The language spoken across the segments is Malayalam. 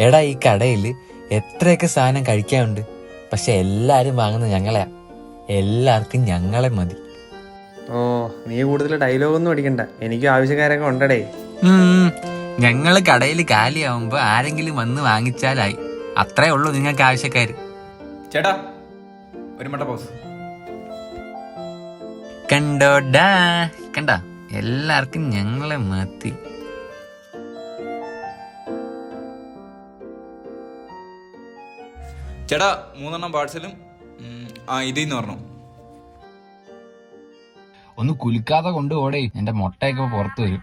എടാ ഈ കടയിൽ എത്രയൊക്കെ സാധനം കഴിക്കാനുണ്ട്? പക്ഷെ എല്ലാരും വാങ്ങുന്നത് ഞങ്ങളെയാ. എല്ലാവർക്കും ഞങ്ങളെ മതി. ഓ നീ കൂടുതൽ ഡയലോഗൊന്നും അടിക്കണ്ട. എനിക്ക് ആവശ്യക്കാരൊക്കെ ഉണ്ടടേ. ഞങ്ങൾ ഞങ്ങൾ കടയിൽ കാലിയാവുമ്പോ ആരെങ്കിലും വന്ന് വാങ്ങിച്ചാലായി. അത്രേ ഉള്ളൂ നിങ്ങൾക്ക് ആവശ്യക്കാര്. ചേട്ടാ ഒരു മട്ട പോസ് കണ്ടോടാ. കണ്ട? എല്ലാവർക്കും ഞങ്ങളെ മതി. ചേട്ടാ മൂന്നെണ്ണം പാഴ്സലും ആ ഇതിന്ന് പറഞ്ഞു. ഒന്ന് കുലുക്കാതെ കൊണ്ടുപോടേ എന്റെ മുട്ടയൊക്കെ പുറത്തു വരും.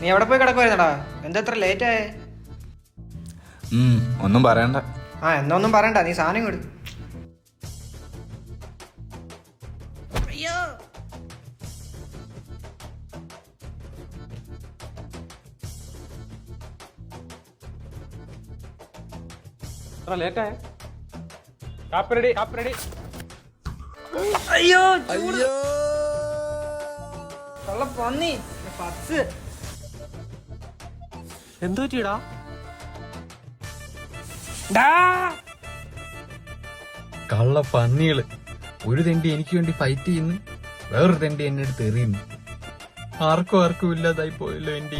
നീ എവിടെ പോയി കിടക്കുവായിരുന്നടാ? എന്താ ഇത്ര ലേറ്റ് ആയേ? ഒന്നും പറയണ്ട. ആ എന്നാ ഒന്നും പറയണ്ട നീ സാധനം കൊടു അയ്യോ. അയ്യോ പന്നി പത്ത്. എന്തു പറ്റിയടാ? കള്ള പന്നികൾ. ഒരു തെണ്ടി എനിക്ക് വേണ്ടി ഫൈറ്റ് ചെയ്യുന്നു. വേറൊരു തെണ്ടി എന്നെ അടുത്ത് എറിയുന്നു. ആർക്കും ആർക്കും ഇല്ലാതായി പോയല്ലോ എന്റെ